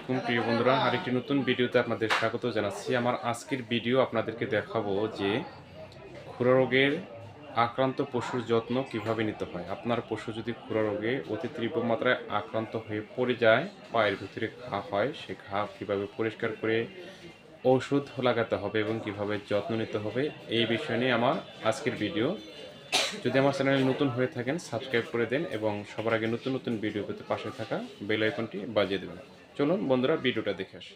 প্রিয় বন্ধুরা। আরেকটি নতুন ভিডিওতে আপনাদের স্বাগত জানাচ্ছি। আমার আজকের ভিডিও আপনাদেরকে দেখাবো যে খুরা রোগের আক্রান্ত পশুর যত্ন কীভাবে নিতে হয়। আপনার পশু যদি খুরা রোগে অতি তীব্র মাত্রায় আক্রান্ত হয়ে পড়ে যায়, পায়ের ভিতরে ঘা হয়, সে ঘা কীভাবে পরিষ্কার করে ঔষধ লাগাতে হবে এবং কীভাবে যত্ন নিতে হবে, এই বিষয় নিয়ে আমার আজকের ভিডিও। যদি আমার চ্যানেলে নতুন হয়ে থাকেন, সাবস্ক্রাইব করে দেন এবং সবার আগে নতুন নতুন ভিডিও পেতে পাশে থাকা বেল আইকনটি বাজিয়ে দেবেন। চলুন বন্ধুরা ভিডিওটা দেখে আসি।